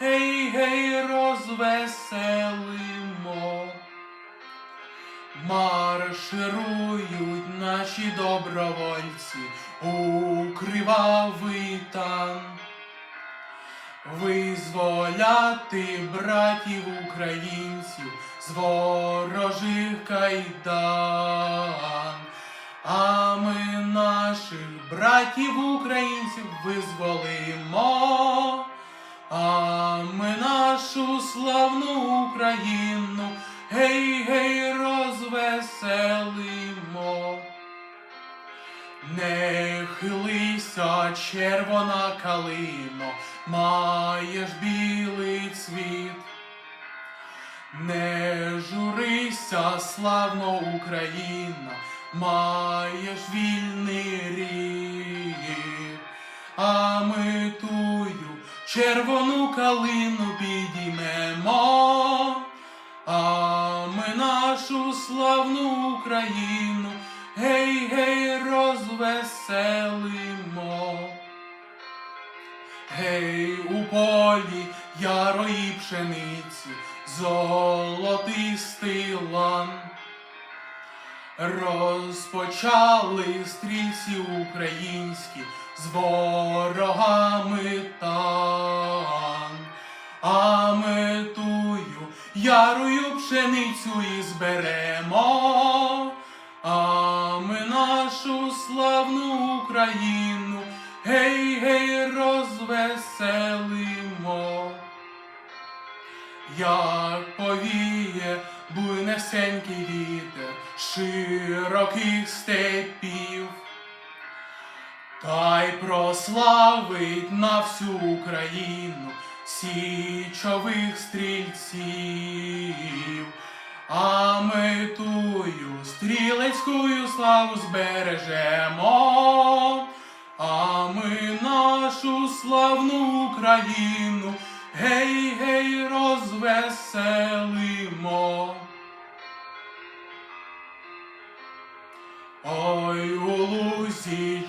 гей гей розвеселимо. Марширують наші добровольці у кривавий тан. Визволяти братів українців з ворожих кайдан. А ми наших братів українців визволимо. А ми нашу славну Україну гей гей розвеселимо. Не хилися, червона калино, маєш білий цвіт. Не журися, славно Україна, маєш вільний рік. А ми червону калину підіймемо, а ми нашу славну Україну гей гей розвеселимо. Гей у полі ярої пшениці, золотистий лан. Розпочали стрільці українські з ворогами тан, ярою пшеницю і зберемо, а ми нашу славну Україну. Гей гей розвеселимо. Як повіє буйнесенький вітер широких степів, та й прославить на всю Україну січових стрільців, а ми тую стрілецькою славу збережемо, а ми нашу славну Україну гей гей розвеселимо.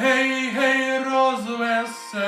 гей, гей, розвеселимо.